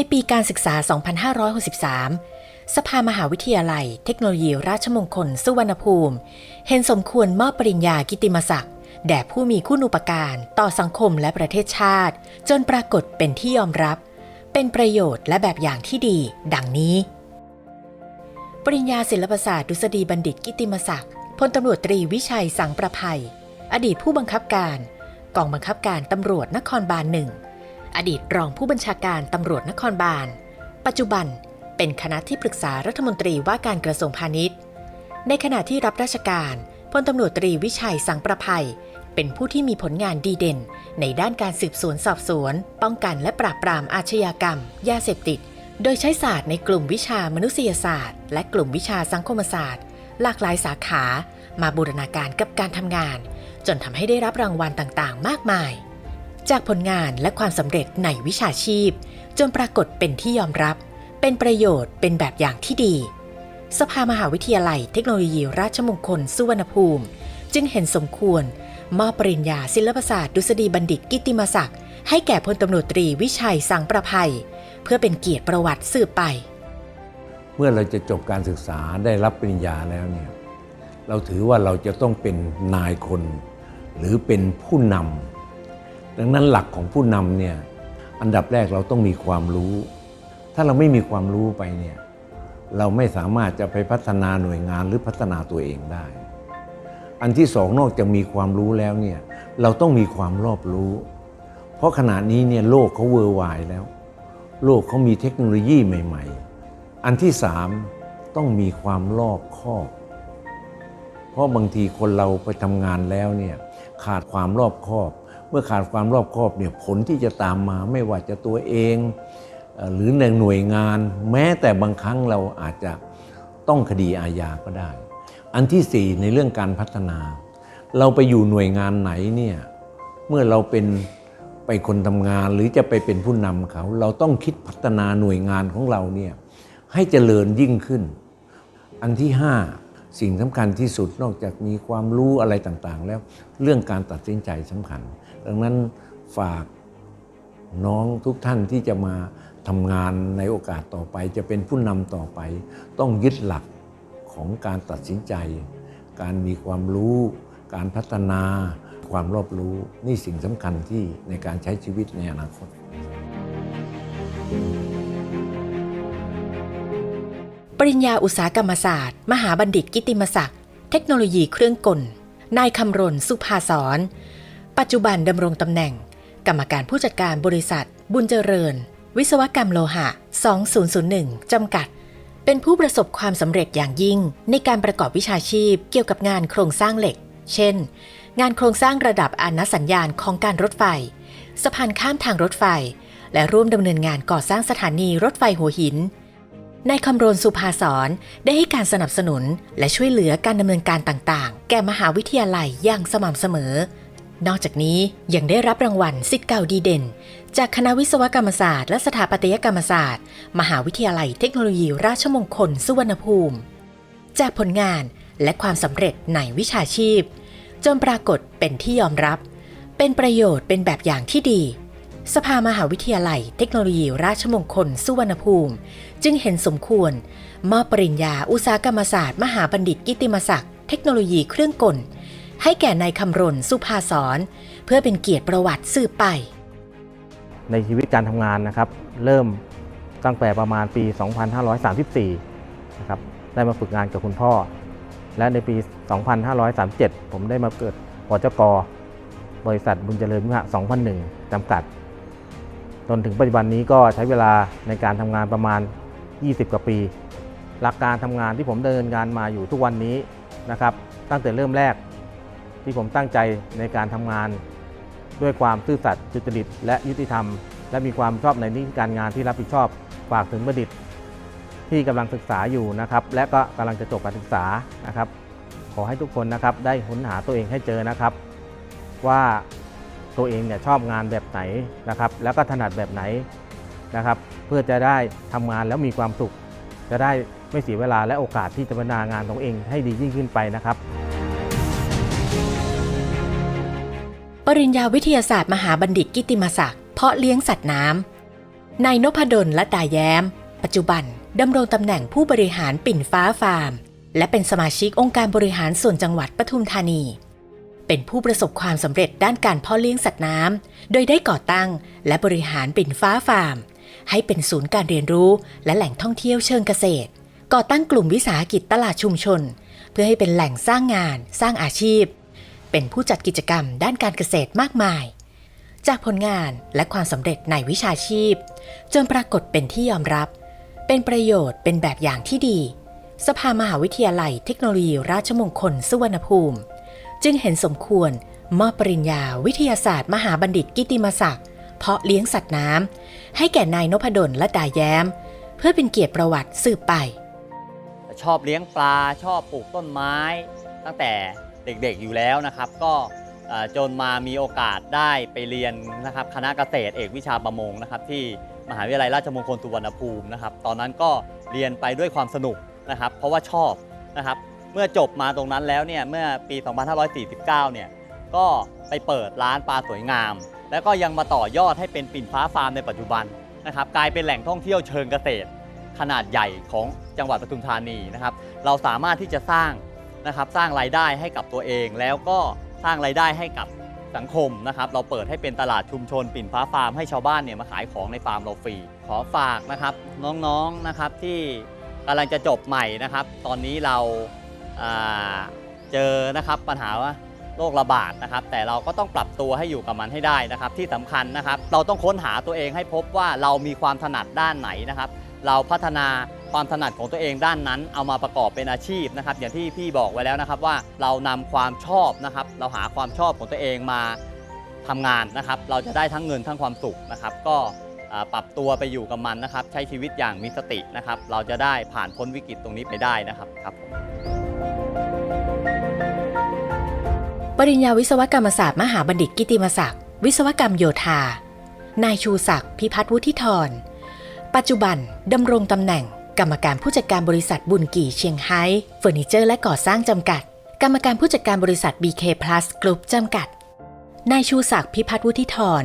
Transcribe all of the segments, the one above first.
ในปีการศึกษา 2563 สภามหาวิทยาลัย เทคโนโลยีราชมงคล สุวรรณภูมิ เห็นสมควรมอบปริญญากิติมศักดิ์แด่ผู้มีคุณูปการต่อสังคมและประเทศชาติ จนปรากฏเป็นที่ยอมรับ เป็นประโยชน์และแบบอย่างที่ดี ดังนี้ ปริญญาศิลปศาสตร์ดุษฎีบัณฑิตกิตติมศักดิ์พลตำรวจตรีวิชัยสังประภัย อดีตผู้บังคับการ กองบังคับการตำรวจนครบาลหนึ่ง อดีตรองผู้บัญชาการตำรวจนครบาล ปัจจุบันเป็นคณะที่ปรึกษารัฐมนตรีว่าการกระทรวงพาณิชย์ ในขณะที่รับราชการพลตำรวจตรีวิชัยสังประภัย เป็นผู้ที่มีผลงานดีเด่น ในด้านการสืบสวนสอบสวน ป้องกันและปราบปรามอาชญากรรม ยาเสพติด โดยใช้ศาสตร์ในกลุ่มวิชามนุษยศาสตร์ และกลุ่มวิชาสังคมศาสตร์ หลากหลายสาขา มาบูรณาการกับการทำงาน จนทำให้ได้รับรางวัลต่างๆ มากมาย จากผลงานและความสำเร็จในวิชาชีพ จนปรากฏเป็นที่ยอมรับ เป็นประโยชน์เป็นแบบอย่างที่ดี สภามหาวิทยาลัยเทคโนโลยีราชมงคลสุวรรณภูมิ จึงเห็นสมควร มอบปริญญาศิลปศาสตร์ดุษฎีบัณฑิตกิติมศักดิ์ให้แก่พลตำรวจตรีวิชัยสังประภัย เพื่อเป็นเกียรติประวัติสืบไป เมื่อเราจะจบการศึกษาได้รับปริญญาแล้วเนี่ยเราถือว่าเราจะต้องเป็นนายคน หรือเป็นผู้นำ ดังนั้นหลักของผู้นำเนี่ยอันดับแรกเราต้องมีความรู้ ถ้าเราไม่มีความรู้ไปเนี่ยเราไม่สามารถจะไปพัฒนาหน่วยงานหรือพัฒนาตัวเองได้ อันที่สองนอกจากมีความรู้แล้วเนี่ยเราต้องมีความรอบรู้ เพราะขณะนี้เนี่ยโลกเขาเวอร์ไวแล้ว โลกเขามีเทคโนโลยีใหม่ ๆ อันที่สามต้องมีความรอบคอบ เพราะบางทีคนเราไปทำงานแล้วเนี่ยขาดความรอบคอบ เมื่อขาดความรอบคอบเนี่ยผลที่จะตามมาไม่ว่าจะตัวเอง หรือในหน่วยงาน แม้แต่บางครั้งเราอาจจะต้องคดีอาญาก็ได้ อันที่สี่ในเรื่องการพัฒนา เราไปอยู่หน่วยงานไหนเนี่ยเมื่อเราเป็นไปคนทำงานหรือจะไปเป็นผู้นำเขา เราต้องคิดพัฒนาหน่วยงานของเราเนี่ยให้เจริญยิ่งขึ้น อันที่ 5 สิ่งสำคัญที่สุดนอกจากมีความรู้อะไรต่างๆ แล้วเรื่องการตัดสินใจสำคัญ ดังนั้นฝากน้องทุกท่านที่จะมาทำงานในโอกาสต่อไป จะเป็นผู้นำต่อไป ต้องยึดหลักของการตัดสินใจ การมีความรู้ การพัฒนา ความรอบรู้ นี่สิ่งสำคัญที่ในการใช้ชีวิตในอนาคต ปริญญาอุตสาหกรรมศาสตร์ มหาบัณฑิตกิติมศักดิ์ เทคโนโลยีเครื่องกล นายคำรณ สุภาสอนปัจจุบันดำรงตำแหน่ง กรรมการผู้จัดการบริษัท บุญเจริญ วิศวกรรมโลหะ 2001 จำกัด เป็นผู้ประสบความสำเร็จอย่างยิ่ง ในการประกอบวิชาชีพเกี่ยวกับงานโครงสร้างเหล็ก เช่น งานโครงสร้างระดับอานสัญญาณของการรถไฟ สะพานข้ามทางรถไฟ และร่วมดำเนินงานก่อสร้างสถานีรถไฟหัวหิน นายคำรณสุภาสอนได้ให้การสนับสนุนและช่วยเหลือการดำเนินการต่างๆ แก่มหาวิทยาลัยอย่างสม่ำเสมอ นอกจากนี้ยังได้รับรางวัลสิทธิ์เก่าดีเด่น จากคณะวิศวกรรมศาสตร์ และสถาปัตยกรรมศาสตร์ มหาวิทยาลัยเทคโนโลยีราชมงคลสุวรรณภูมิ จากผลงานและความสำเร็จในวิชาชีพ จนปรากฏเป็นที่ยอมรับ เป็นประโยชน์เป็นแบบอย่างที่ดี สภามหาวิทยาลัยเทคโนโลยีราชมงคล สุวรรณภูมิ จึงเห็นสมควร มอบปริญญาอุตสาหกรรมศาสตร์ มหาบัณฑิตกิติมศักดิ์เทคโนโลยีเครื่องกล ให้แก่นายคำรณสุภาสอนเพื่อเป็นเกียรติประวัติสืบไป ในชีวิตการทำงานนะครับ เริ่มตั้งแต่ประมาณปี 2534 นะครับได้มาฝึกงานกับคุณพ่อ และในปี 2537 ผมได้มาเกิดปจกบริษัทบุญเจริญวิหะ2001 จำกัด จนถึงปัจจุบันนี้ก็ใช้เวลาในการทำงานประมาณ 20 กว่าปี หลักการทำงานที่ผมดำเนินงานมาอยู่ทุกวันนี้นะครับ ตั้งแต่เริ่มแรกที่ผมตั้งใจในการทำงาน ด้วยความซื่อสัตย์สุจริต และยุติธรรม และมีความชอบในน้าที่การงานที่รับผิดชอบฝากถึงบัณฑิต ที่กำลังศึกษาอยู่นะครับ และก็กำลังจะจบการศึกษานะครับ ขอให้ทุกคนนะครับได้ค้นหาตัวเองให้เจอนะครับ ว่า ตัวเองเนี่ยชอบงานแบบไหนนะครับ แล้วก็ถนัดแบบไหนนะครับ เพื่อจะได้ทำงานแล้วมีความสุข จะได้ไม่เสียเวลาและโอกาสที่จะพัฒนางานของตัวเองให้ดียิ่งขึ้นไปนะครับ ปริญญาวิทยาศาสตร์มหาบัณฑิตกิติมศักดิ์เพาะเลี้ยงสัตว์น้ำนายนพดลและดาแย้ม ปัจจุบันดำรงตำแหน่งผู้บริหารปิ่นฟ้าฟาร์ม และเป็นสมาชิกองค์การบริหารส่วนจังหวัดปทุมธานี เป็นผู้ประสบความสำเร็จด้านการพ่อเลี้ยงสัตว์น้ำ โดยได้ก่อตั้งและบริหารปิ่นฟ้าฟาร์ม ให้เป็นศูนย์การเรียนรู้และแหล่งท่องเที่ยวเชิงเกษตร ก่อตั้งกลุ่มวิสาหกิจตลาดชุมชน เพื่อให้เป็นแหล่งสร้างงาน สร้างอาชีพ เป็นผู้จัดกิจกรรมด้านการเกษตรมากมาย จากผลงานและความสำเร็จในวิชาชีพ จนปรากฏเป็นที่ยอมรับ เป็นประโยชน์เป็นแบบอย่างที่ดี สภามหาวิทยาลัยเทคโนโลยีราชมงคลสุวรรณภูมิ จึงเห็นสมควรมอบปริญญาวิทยาศาสตร์ มหาบัณฑิตกิติมศักดิ์เพาะเลี้ยงสัตว์น้ำให้แก่นายนพดลและดาแย้ม เพื่อเป็นเกียรติประวัติสืบไป ชอบเลี้ยงปลาชอบปลูกต้นไม้ ตั้งแต่เด็กๆอยู่แล้วนะครับ ก็จนมามีโอกาสได้ไปเรียนนะครับคณะเกษตรเอกวิชาประมงนะครับ ที่มหาวิทยาลัยราชมงคลสุวรรณภูมินะครับ ตอนนั้นก็เรียนไปด้วยความสนุกนะครับ เพราะว่าชอบนะครับ เมื่อจบมาตรงนั้นแล้วเนี่ยเมื่อปี 2549 เนี่ยก็ไปเปิดร้านปลาสวยงาม แล้วก็ยังมาต่อยอดให้เป็นปิ่นฟ้าฟาร์มในปัจจุบันนะครับกลายเป็นแหล่งท่องเที่ยวเชิงเกษตร ขนาดใหญ่ของจังหวัดปทุมธานีนะครับเราสามารถที่จะสร้างนะครับสร้างรายได้ให้กับตัวเอง แล้วก็สร้างรายได้ให้กับสังคมนะครับเราเปิดให้เป็นตลาดชุมชน ปิ่นฟ้าฟาร์มให้ชาวบ้านเนี่ยมาขายของในฟาร์มเราฟรีขอฝากนะครับน้องๆนะครับที่กำลังจะจบใหม่นะครับ ตอนนี้เรา เจอนะครับปัญหาว่าโรคระบาดนะครับ แต่เราก็ต้องปรับตัวให้อยู่กับมันให้ได้นะครับ ที่สำคัญนะครับ เราต้องค้นหาตัวเองให้พบว่าเรามีความถนัดด้านไหนนะครับ เราพัฒนาความถนัดของตัวเองด้านนั้น เอามาประกอบเป็นอาชีพนะครับ อย่างที่พี่บอกไว้แล้วนะครับว่าเรานำความชอบนะครับ เราหาความชอบของตัวเองมาทำงานนะครับ เราจะได้ทั้งเงินทั้งความสุขนะครับ ก็ปรับตัวไปอยู่กับมันนะครับ ใช้ชีวิตอย่างมีสตินะครับ เราจะได้ผ่านพ้นวิกฤตตรงนี้ไปได้นะครับครับ ปริญญาวิศวกรรมศาสตร์มหาบัณฑิตกิติมศักดิ์วิศวกรรมโยธา นายชูศักดิ์พิพัฒน์วุฒิธร ปัจจุบันดำรงตำแหน่ง กรรมการผู้จัดการบริษัทบุญกี่เชียงไฮ้เฟอร์นิเจอร์และก่อสร้างจำกัด กรรมการผู้จัดการบริษัท BK Plus Group จำกัด นายชูศักดิ์พิพัฒน์วุฒิธร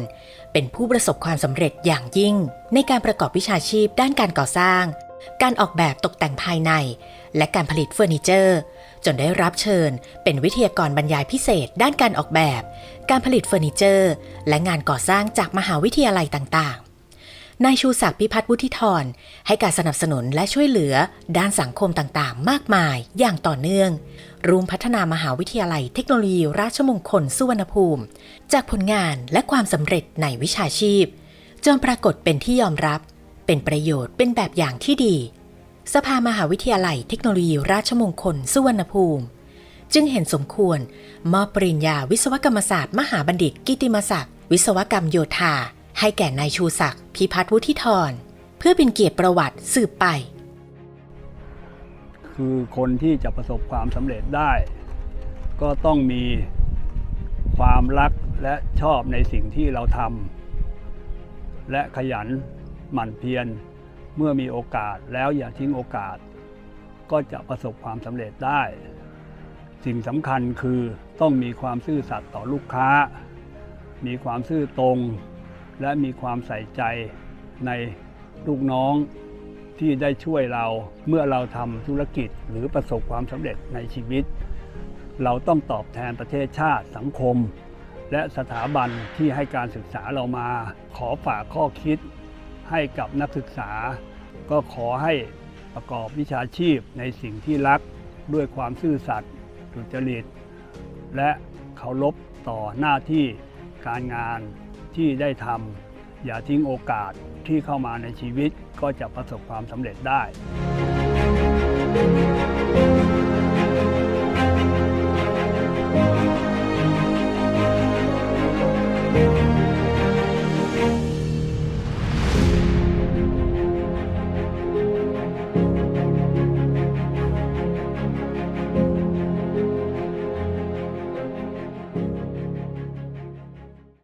เป็นผู้ประสบความสำเร็จอย่างยิ่ง ในการประกอบวิชาชีพด้านการก่อสร้าง การออกแบบตกแต่งภายใน และการผลิตเฟอร์นิเจอร์ จนได้รับเชิญ เป็นวิทยากรบรรยายพิเศษด้านการออกแบบ การผลิตเฟอร์นิเจอร์ และงานก่อสร้างจากมหาวิทยาลัยต่างๆ นายชูศักดิ์พิพัฒน์วุฒิธรให้การสนับสนุนและช่วยเหลือ ด้านสังคมต่างๆ มากมายอย่างต่อเนื่องร่วมพัฒนามหาวิทยาลัยเทคโนโลยีราชมงคลสุวรรณภูมิ จากผลงานและความสำเร็จในวิชาชีพ จนปรากฏเป็นที่ยอมรับ เป็นประโยชน์เป็นแบบอย่างที่ดี สภามหาวิทยาลัยเทคโนโลยีราชมงคล สุวรรณภูมิ จึงเห็นสมควร มอบปริญญาวิศวกรรมศาสตร์ มหาบัณฑิต กิติมศักดิ์วิศวกรรมโยธา ให้แก่นายชูศักดิ์พิพัฒน์วุฒิธร เพื่อเป็นเกียรติประวัติสืบไป คือคนที่จะประสบความสำเร็จได้ ก็ต้องมีความรักและชอบในสิ่งที่เราทำและขยัน หมั่นเพียรเมื่อมีโอกาสแล้วอย่าทิ้งโอกาส ก็จะประสบความสำเร็จได้ สิ่งสำคัญคือต้องมีความซื่อสัตย์ต่อลูกค้า มีความซื่อตรง และมีความใส่ใจในลูกน้องที่ได้ช่วยเราเมื่อเราทำธุรกิจหรือประสบความสำเร็จในชีวิต เราต้องตอบแทนประเทศชาติสังคม และสถาบันที่ให้การศึกษาเรามา ขอฝากข้อคิด ให้กับนักศึกษา ก็ขอให้ประกอบวิชาชีพในสิ่งที่รักด้วยความซื่อสัตย์สุจริต และเคารพต่อหน้าที่การงานที่ได้ทำอย่าทิ้งโอกาสที่เข้ามาในชีวิตก็จะประสบความสำเร็จได้